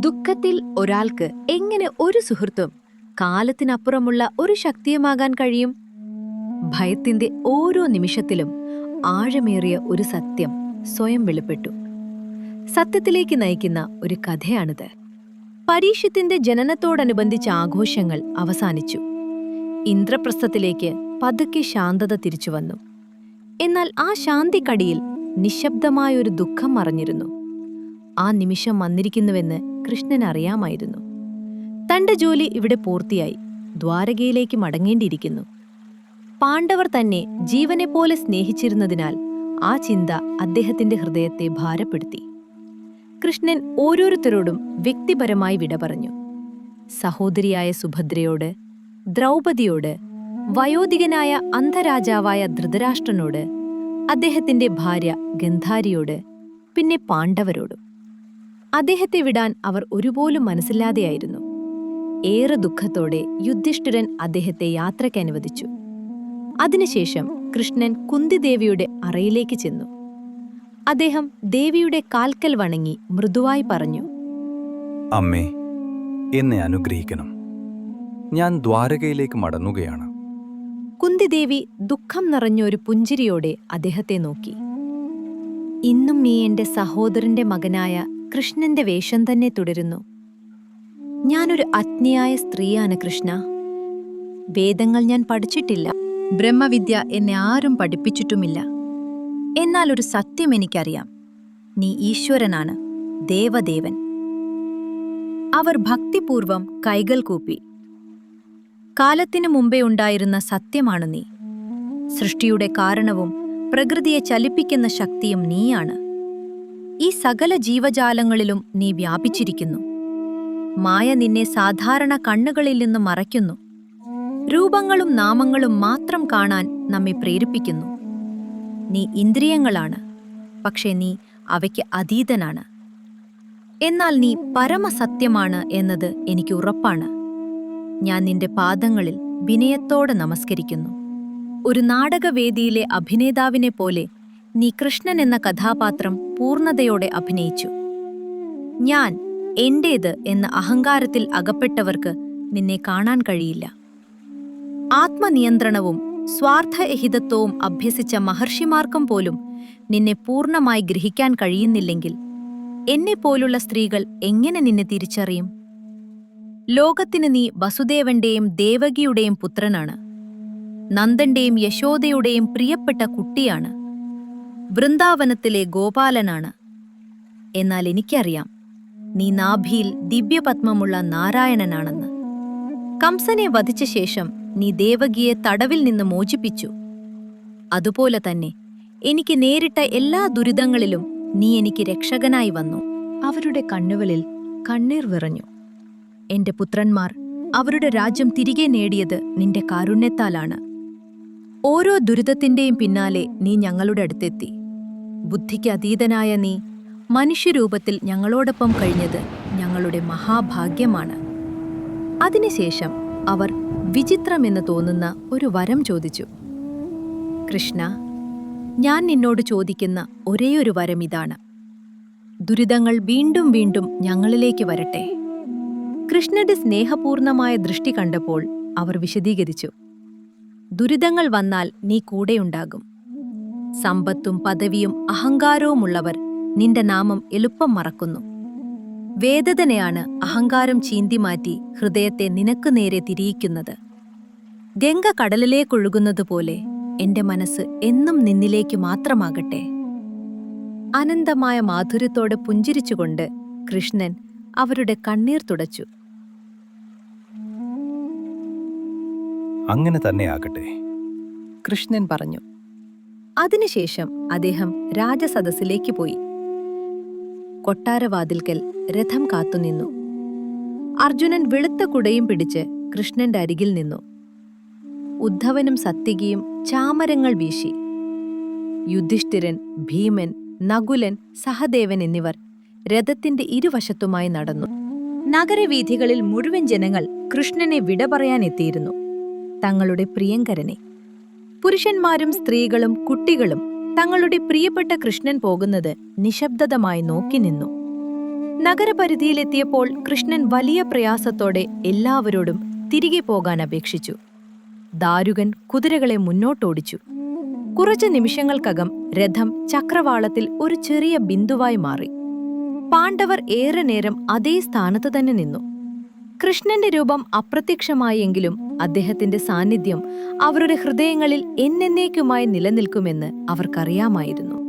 ദുഃഖത്തിൽ ഒരാൾക്ക് എങ്ങനെ ഒരു സുഹൃത്തും കാലത്തിനപ്പുറമുള്ള ഒരു ശക്തിയുമാകാൻ കഴിയും? ഭയത്തിന്റെ ഓരോ നിമിഷത്തിലും ആഴമേറിയ ഒരു സത്യം സ്വയം വെളിപ്പെട്ടു. സത്യത്തിലേക്ക് നയിക്കുന്ന ഒരു കഥയാണിത്. പരീക്ഷത്തിന്റെ ജനനത്തോടനുബന്ധിച്ച ആഘോഷങ്ങൾ അവസാനിച്ചു. ഇന്ദ്രപ്രസ്ഥത്തിലേക്ക് പതുക്കെ ശാന്തത തിരിച്ചുവന്നു. എന്നാൽ ആ ശാന്തിക്കടിയിൽ നിശബ്ദമായൊരു ദുഃഖം മറഞ്ഞിരുന്നു. ആ നിമിഷം വന്നിരിക്കുന്നുവെന്ന് കൃഷ്ണൻ അറിയാമായിരുന്നു. തന്റെ ജോലി ഇവിടെ പൂർത്തിയായി. ദ്വാരകയിലേക്ക് മടങ്ങേണ്ടിയിരിക്കുന്നു. പാണ്ഡവർ തന്നെ ജീവനെപ്പോലെ സ്നേഹിച്ചിരുന്നതിനാൽ ആ ചിന്ത അദ്ദേഹത്തിന്റെ ഹൃദയത്തെ ഭാരപ്പെടുത്തി. കൃഷ്ണൻ ഓരോരുത്തരോടും വ്യക്തിപരമായി വിട പറഞ്ഞു. സഹോദരിയായ സുഭദ്രയോട് ദ്രൗപതിയോട് വയോധികനായ അന്ധരാജാവായ ധൃതരാഷ്ട്രനോട് അദ്ദേഹത്തിന്റെ ഭാര്യ ഗന്ധാരിയോട് പിന്നെ പാണ്ഡവരോടും. അദ്ദേഹത്തെ വിടാൻ അവർ ഒരുപോലും മനസ്സില്ലാതെയായിരുന്നു. ഏറെ ദുഃഖത്തോടെ യുദ്ധിഷ്ഠിരൻ അദ്ദേഹത്തെ യാത്രയ്ക്ക് അനുവദിച്ചു. അതിനുശേഷം കൃഷ്ണൻ കുന്തിദേവിയുടെ അറയിലേക്ക് ചെന്നു. അദ്ദേഹം ദേവിയുടെ കാൽക്കൽ വണങ്ങി മൃദുവായി പറഞ്ഞു അമ്മേ എന്നെ അനുഗ്രഹിക്കണം. ഞാൻ ദ്വാരകയിലേക്ക് മടങ്ങുകയാണ്. കുന്തിദേവി ദുഃഖം നിറഞ്ഞ ഒരു പുഞ്ചിരിയോടെ അദ്ദേഹത്തെ നോക്കി. ഇന്നും നീ എന്റെ സഹോദരന്റെ മകനായ കൃഷ്ണന്റെ വേഷം തന്നെ തുടരുന്നു. ഞാനൊരു അജ്ഞയായ സ്ത്രീയാണ് കൃഷ്ണ. വേദങ്ങൾ ഞാൻ പഠിച്ചിട്ടില്ല. ബ്രഹ്മവിദ്യ എന്നെ ആരും പഠിപ്പിച്ചിട്ടുമില്ല. എന്നാൽ ഒരു സത്യം എനിക്കറിയാം. നീ ഈശ്വരനാണ് ദേവദേവൻ. അവർ ഭക്തിപൂർവം കൈകൾ കൂപ്പി. കാലത്തിനു മുമ്പേ ഉണ്ടായിരുന്ന സത്യമാണ് നീ. സൃഷ്ടിയുടെ കാരണവും പ്രകൃതിയെ ചലിപ്പിക്കുന്ന ശക്തിയും നീയാണ്. ഈ സകല ജീവജാലങ്ങളിലും നീ വ്യാപിച്ചിരിക്കുന്നു. മായ നിന്നെ സാധാരണ കണ്ണുകളിൽ നിന്ന് മറയ്ക്കുന്നു. രൂപങ്ങളും നാമങ്ങളും മാത്രം കാണാൻ നമ്മെ പ്രേരിപ്പിക്കുന്നു. നീ ഇന്ദ്രിയങ്ങളാണ് പക്ഷേ നീ അവയ്ക്ക് അതീതനാണ്. എന്നാൽ നീ പരമസത്യമാണ് എന്നത് എനിക്ക് ഉറപ്പാണ്. ഞാൻ നിന്റെ പാദങ്ങളിൽ വിനയത്തോടെ നമസ്കരിക്കുന്നു. ഒരു നാടകവേദിയിലെ അഭിനേതാവിനെ പോലെ നീ കൃഷ്ണൻ എന്ന കഥാപാത്രം പൂർണതയോടെ അഭിനയിച്ചു. ഞാൻ എന്റേത് എന്ന അഹങ്കാരത്തിൽ അകപ്പെട്ടവർക്ക് നിന്നെ കാണാൻ കഴിയില്ല. ആത്മനിയന്ത്രണവും സ്വാർത്ഥഹിതത്വവും അഭ്യസിച്ച മഹർഷിമാർക്കും പോലും നിന്നെ പൂർണമായി ഗ്രഹിക്കാൻ കഴിയുന്നില്ലെങ്കിൽ എന്നെപ്പോലുള്ള സ്ത്രീകൾ എങ്ങനെ നിന്നെ തിരിച്ചറിയും? ലോകത്തിന് നീ വസുദേവന്റെയും ദേവകിയുടെയും പുത്രനാണ്. നന്ദന്റെയും യശോദയുടെയും പ്രിയപ്പെട്ട കുട്ടിയാണ്. വൃന്ദാവനത്തിലെ ഗോപാലനാണ്. എന്നാൽ എനിക്കറിയാം നീ നാഭിയിൽ ദിവ്യപത്മമുള്ള നാരായണനാണെന്ന്. കംസനെ വധിച്ച ശേഷം നീ ദേവകിയെ തടവിൽ നിന്ന് മോചിപ്പിച്ചു. അതുപോലെ തന്നെ എനിക്ക് നേരിട്ട എല്ലാ ദുരിതങ്ങളിലും നീ എനിക്ക് രക്ഷകനായി വന്നു. അവരുടെ കണ്ണുകളിൽ കണ്ണീർ വിറഞ്ഞു. എന്റെ പുത്രന്മാർ അവരുടെ രാജ്യം തിരികെ നേടിയത് നിന്റെ കാരുണ്യത്താലാണ്. ഓരോ ദുരിതത്തിന്റെയും പിന്നാലെ നീ ഞങ്ങളുടെ അടുത്തെത്തി. ബുദ്ധിക്ക് അതീതനായ നീ മനുഷ്യരൂപത്തിൽ ഞങ്ങളോടൊപ്പം കഴിഞ്ഞത് ഞങ്ങളുടെ മഹാഭാഗ്യമാണ്. അതിനുശേഷം അവർ വിചിത്രമെന്ന് തോന്നുന്ന ഒരു വരം ചോദിച്ചു. കൃഷ്ണ ഞാൻ നിന്നോട് ചോദിക്കുന്ന ഒരേയൊരു വരം ഇതാണ്. ദുരിതങ്ങൾ വീണ്ടും വീണ്ടും ഞങ്ങളിലേക്ക് വരട്ടെ. കൃഷ്ണന്റെ സ്നേഹപൂർണമായ ദൃഷ്ടി കണ്ടപ്പോൾ അവർ വിശദീകരിച്ചു. ദുരിതങ്ങൾ വന്നാൽ നീ കൂടെയുണ്ടാകും. സമ്പത്തും പദവിയും അഹങ്കാരവുമുള്ളവർ നിന്റെ നാമം എളുപ്പം മറക്കുന്നു. വേദതനെയാണ് അഹങ്കാരം ചീന്തിമാറ്റി ഹൃദയത്തെ നിനക്ക് നേരെ തിരിയിക്കുന്നത്. ഗംഗ കടലിലേക്കൊഴുകുന്നതുപോലെ എന്റെ മനസ്സ് എന്നും നിന്നിലേക്ക് മാത്രമാകട്ടെ. അനന്തമായ മാധുര്യത്തോടെ പുഞ്ചിരിച്ചുകൊണ്ട് കൃഷ്ണൻ അവരുടെ കണ്ണീർ തുടച്ചു. അങ്ങനെ തന്നെ ആകട്ടെ. കൃഷ്ണൻ പറഞ്ഞു അതിനുശേഷം അദ്ദേഹം രാജസദസ്സിലേക്ക് പോയി. കൊട്ടാരവാതിൽക്കൽ രഥം കാത്തുനിന്നു അർജുനൻ വെളുത്ത കുടയും പിടിച്ച് കൃഷ്ണന്റെ അരികിൽ നിന്നു. ഉദ്ധവനും സത്യകിയും ചാമരങ്ങൾ വീശി. യുധിഷ്ഠിരൻ ഭീമൻ നകുലൻ സഹദേവൻ എന്നിവർ രഥത്തിന്റെ ഇരുവശത്തുമായി നടന്നു. നഗരവീഥികളിൽ മുഴുവൻ ജനങ്ങൾ കൃഷ്ണനെ വിട പറയാനെത്തിയിരുന്നു തങ്ങളുടെ പ്രിയങ്കരനെ പുരുഷന്മാരും സ്ത്രീകളും കുട്ടികളും തങ്ങളുടെ പ്രിയപ്പെട്ട കൃഷ്ണൻ പോകുന്നത് നിശബ്ദതമായി നോക്കി നിന്നു. നഗരപരിധിയിലെത്തിയപ്പോൾ കൃഷ്ണൻ വലിയ പ്രയാസത്തോടെ എല്ലാവരോടും തിരികെ പോകാൻ അപേക്ഷിച്ചു. ദാരുകൻ കുതിരകളെ മുന്നോട്ടോടിച്ചു. കുറച്ചു നിമിഷങ്ങൾക്കകം രഥം ചക്രവാളത്തിൽ ഒരു ചെറിയ ബിന്ദുവായി മാറി. പാണ്ഡവർ ഏറെ നേരം അതേ സ്ഥാനത്ത് തന്നെ നിന്നു. കൃഷ്ണന്റെ രൂപം അപ്രത്യക്ഷമായെങ്കിലും അദ്ദേഹത്തിന്റെ സാന്നിധ്യം അവരുടെ ഹൃദയങ്ങളിൽ എന്നേക്കുമായി നിലനിൽക്കുമെന്ന് അവർക്കറിയാമായിരുന്നു.